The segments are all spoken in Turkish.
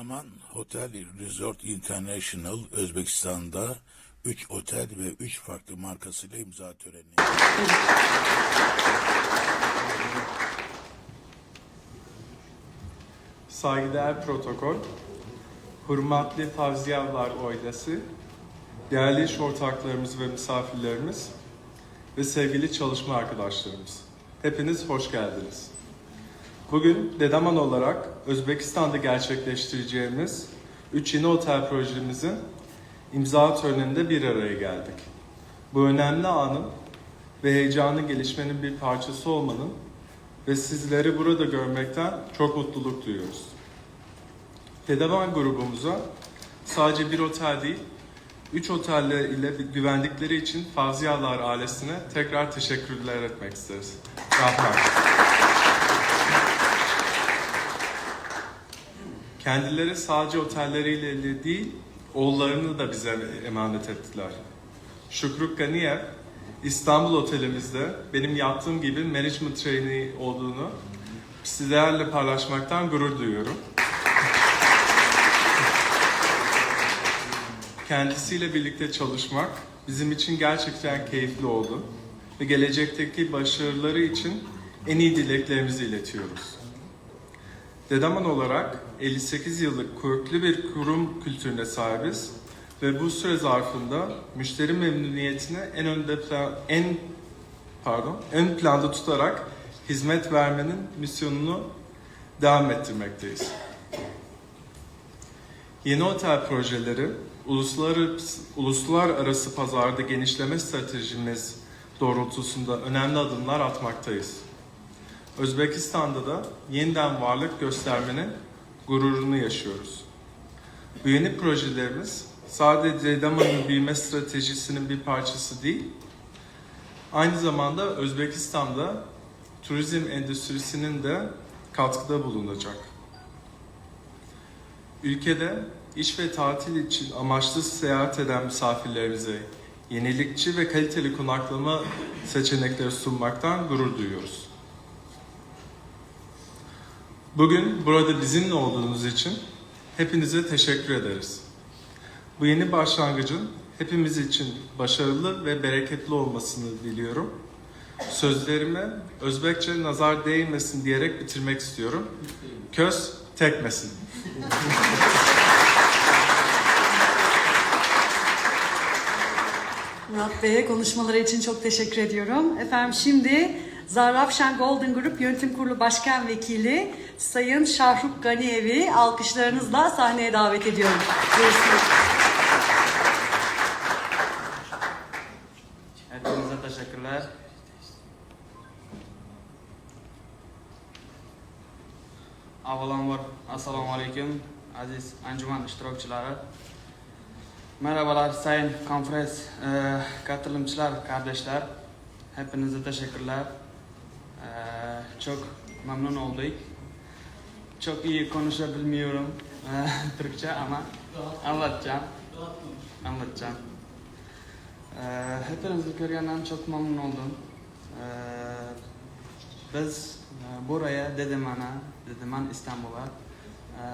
Dedaman Hotel Resort International Özbekistan'da 3 otel ve 3 farklı markasıyla imza töreni. Saygıdeğer protokol, hürmetli tavsiyeler oydası, değerli iş ortaklarımız ve misafirlerimiz ve sevgili çalışma arkadaşlarımız. Hepiniz hoş geldiniz. Bugün Dedaman olarak Özbekistan'da gerçekleştireceğimiz 3 yeni otel projemizin imza töreninde bir araya geldik. Bu önemli anın ve heyecanlı gelişmenin bir parçası olmanın ve sizleri burada görmekten çok mutluluk duyuyoruz. Dedaman grubumuza sadece bir otel değil, üç otelle ile güvendikleri için Fazyalar ailesine tekrar teşekkürler etmek isteriz. Rahmet. Kendileri sadece otelleriyle değil, oğullarını da bize emanet ettiler. Şükrü Ganiyev, İstanbul Otelimizde benim yaptığım gibi management trainee olduğunu sizlerle paylaşmaktan gurur duyuyorum. Kendisiyle birlikte çalışmak bizim için gerçekten keyifli oldu ve gelecekteki başarıları için en iyi dileklerimizi iletiyoruz. Dedaman olarak 58 yıllık köklü bir kurum kültürüne sahibiz ve bu süre zarfında müşteri memnuniyetini en önde en pardon ön planda tutarak hizmet vermenin misyonunu devam ettirmekteyiz. Yeni otel projeleri uluslararası, uluslararası pazarda genişleme stratejimiz doğrultusunda önemli adımlar atmaktayız. Özbekistan'da da yeniden varlık göstermenin gururunu yaşıyoruz. Bu yeni projelerimiz sadece Dedaman'ın büyüme stratejisinin bir parçası değil, aynı zamanda Özbekistan'da turizm endüstrisinin de katkıda bulunacak. Ülkede iş ve tatil için amaçlı seyahat eden misafirlerimize yenilikçi ve kaliteli konaklama seçenekleri sunmaktan gurur duyuyoruz. Bugün burada bizimle olduğunuz için hepinize teşekkür ederiz. Bu yeni başlangıcın hepimiz için başarılı ve bereketli olmasını diliyorum. Sözlerime Özbekçe nazar değmesin diyerek bitirmek istiyorum. Köz tekmesin. Murat Bey'e konuşmaları için çok teşekkür ediyorum. Efendim şimdi Zarrafşan Golden Group Yönetim Kurulu Başkan Vekili Sayın Şahruk Ganiyev'i alkışlarınızla sahneye davet ediyorum. Buyursunuz. Hepinize teşekkürler. Avvalambor assalomu alaykum aziz anjuman ishtirokchilari. Merhabalar sayın konferans e, katılımcılar, kardeşler. Hepinize teşekkürler. E, çok memnun olduk. Çok iyi konuşabilmiyorum e, Türkçe ama anlatacağım. Anlatacağım. Ee, hepinizi görgenden çok memnun oldum. Ee, biz e, buraya Dedeman'a, Dedeman İstanbul'a e,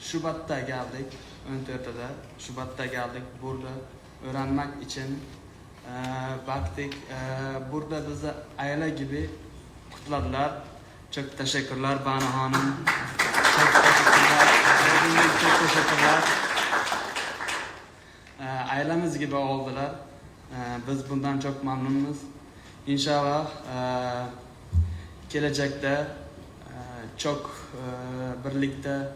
Şubat'ta geldik, Öntört'te Şubat'ta geldik burada öğrenmek için baktık. E, burada bizi aile gibi kutladılar. Çok teşekkürler Banu Hanım. Çok teşekkürler. Çok teşekkürler. Ee, ailemiz gibi oldular. Ee, biz bundan çok memnunuz. İnşallah e, gelecekte e, çok e, birlikte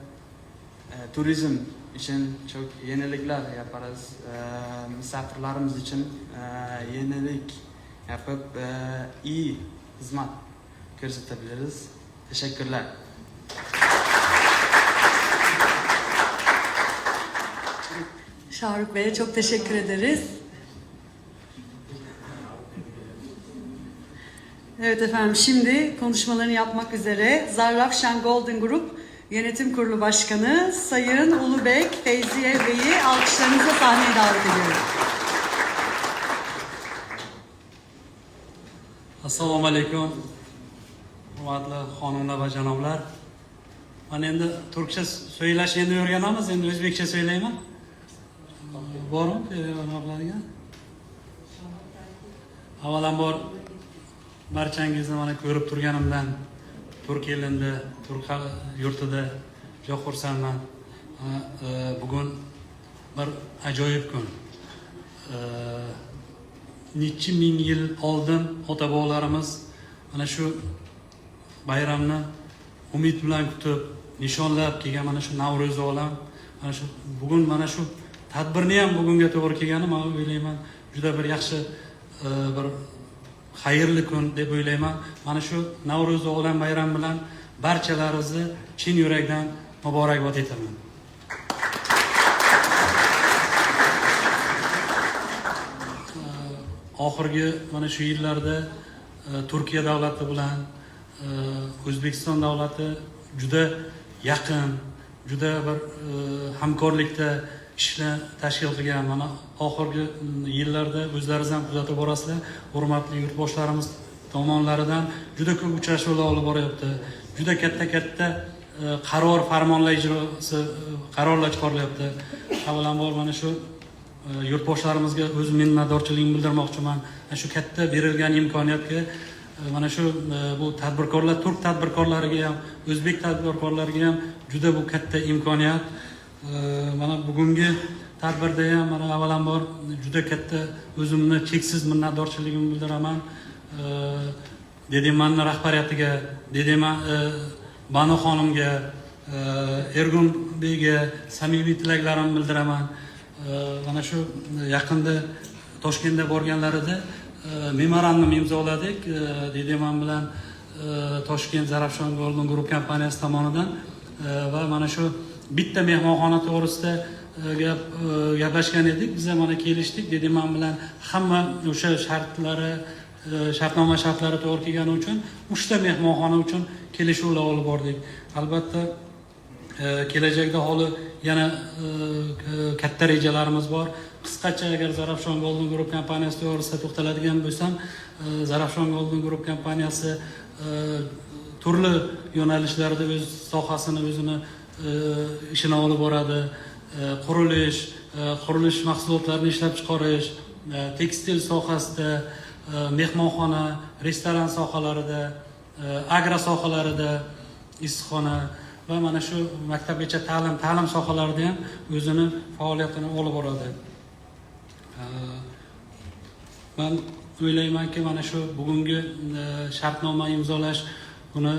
turizm için çok yenilikler yaparız. E, misafirlerimiz için e, yenilik yapıp e, iyi hizmet gösterebiliriz. Teşekkürler. Şahruk Bey'e çok teşekkür ederiz. Evet efendim şimdi konuşmalarını yapmak üzere Zarrafşan Golden Group Yönetim Kurulu Başkanı Sayın Ulubek Feyziye Bey'i alkışlarınızla sahneye davet ediyorum. assalomu alaykum hurmatli xonimlar va janoblar. Mana endi turkcha so'zlash endi o'rganamiz endi o'zbekcha so'zlayman bormi biladigan avvalambor barchangizni mana ko'rib turganimdan turk elida turk yurtida juda xursandman. E, bugun bir ajoyib kun. E, necha ming yil oldin ota bobolarimiz mana shu bayramni umid bilan kutib nishonlab kelgan mana shu navro'zi olam. Mana shu bugun mana shu tadbirni ham bugunga to'g'ri kelgani man o'ylayman juda bir yaxshi e, bir xayrli kun deb o'ylayman mana shu navro'zi olam bayrami bilan barchalaringizni chin yurakdan muborakbod etaman. Oxirgi mana shu yillarda turkiya davlati bilan o'zbekiston davlati juda yaqin juda bir hamkorlikda ishlar tashkil qilgan. Mana oxirgi mm, yillarda o'zlaringiz ham kuzatib borasizlar. Hurmatli yurtboshlarimiz tomonlaridan juda ko'p uchrashuvlar olib boryapti. Juda katta katta e, qaror farmonlar ijrosi e, qarorlar chiqarilyapti. Avvalambor mana shu e, yurtboshlarimizga o'z minnatdorchiligimni bildirmoqchiman. Mana shu katta berilgan imkoniyatga mana shu bu tadbirkorlar turk tadbirkorlariga ham o'zbek tadbirkorlariga ham juda bu katta imkoniyat. Mana bugungi tadbirda ham mana avvalambor juda katta o'zimni cheksiz minnatdorchiligimni bildiraman. E, dedemanni rahbariyatiga dedeman banu xonimga e, ergun beyga samimiy tilaklarimni bildiraman. E, mana shu yaqinda toshkentga borganlarida memorandum imzoladik. Dedeman bilan e, toshkent zarafshon golden group kompaniyasi tomonidan E, va mana shu bitta mehmonxona to'g'risida e, gap e, gaplashgan edik. Biz ham mana kelishdik. Dedeman bilan hamma o'sha shartlari e, shartnoma shartlari to'g'ri kelgani uchun uchta mehmonxona uchun kelishuvlar olib bordik. Albatta kelajakda holi yana katta rejalarimiz bor. Qisqacha agar zarafshon golden group kompaniyasi to'g'risida to'xtaladigan bo'lsam zarafshon golden group kompaniyasi turli yo'nalishlarda o'z sohasini o'zini E, ishini olib boradi e, qurilish e, qurilish mahsulotlarini ishlab chiqarish tekstil sohasida mehmonxona restoran sohalarida agro sohalarida issiqxona va mana shu maktabgacha ta'lim ta'lim sohalarida ham o'zini faoliyatini olib boradi. Man o'ylaymanki mana shu bugungi shartnoma imzolash buni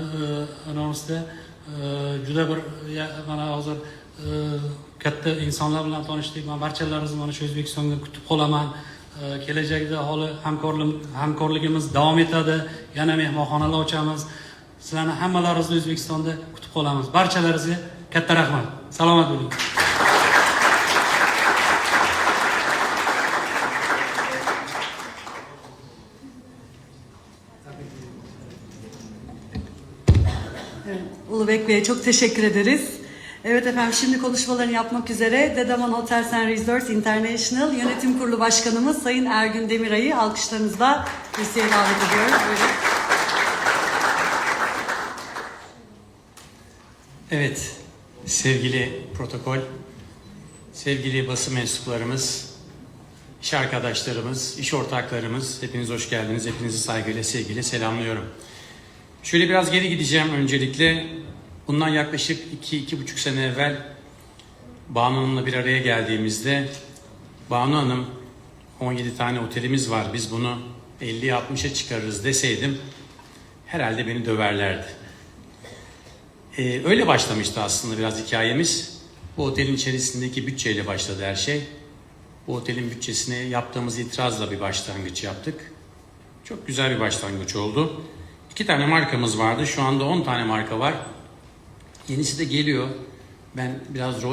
anonsida Э, juda bir ya- mana hozir э, katta insonlar bilan tanishdik. Man barchalaringizni mana shu o'zbekistonga kutib qolaman. Э, kelajakda hali hamkorligimiz davom etadi. Yana mehmonxonalar ochamiz. Sizlarni hammalaringizni o'zbekistonda kutib qolamiz. Barchalaringizga katta rahmat. Salomat bo'ling. Ulubek Bey'e çok teşekkür ederiz. Evet efendim şimdi konuşmalarını yapmak üzere Dedeman Hotels and Resorts International Yönetim Kurulu Başkanımız Sayın Ergün Demiray'ı alkışlarınızla kürsüye davet ediyoruz. Buyurun. Evet, sevgili protokol, sevgili basın mensuplarımız, iş arkadaşlarımız, iş ortaklarımız, hepiniz hoş geldiniz. Hepinizi saygıyla, sevgiyle selamlıyorum. Şöyle biraz geri gideceğim öncelikle. Bundan yaklaşık 2-2,5 sene evvel Banu Hanım'la bir araya geldiğimizde Banu Hanım 17 tane otelimiz var biz bunu 50-60'a çıkarırız deseydim herhalde beni döverlerdi. Ee, öyle başlamıştı aslında biraz hikayemiz. Bu otelin içerisindeki bütçeyle başladı her şey. Bu otelin bütçesine yaptığımız itirazla bir başlangıç yaptık. Çok güzel bir başlangıç oldu. İki tane markamız vardı. Şu anda 10 tane marka var. Yenisi de geliyor. Ben biraz rol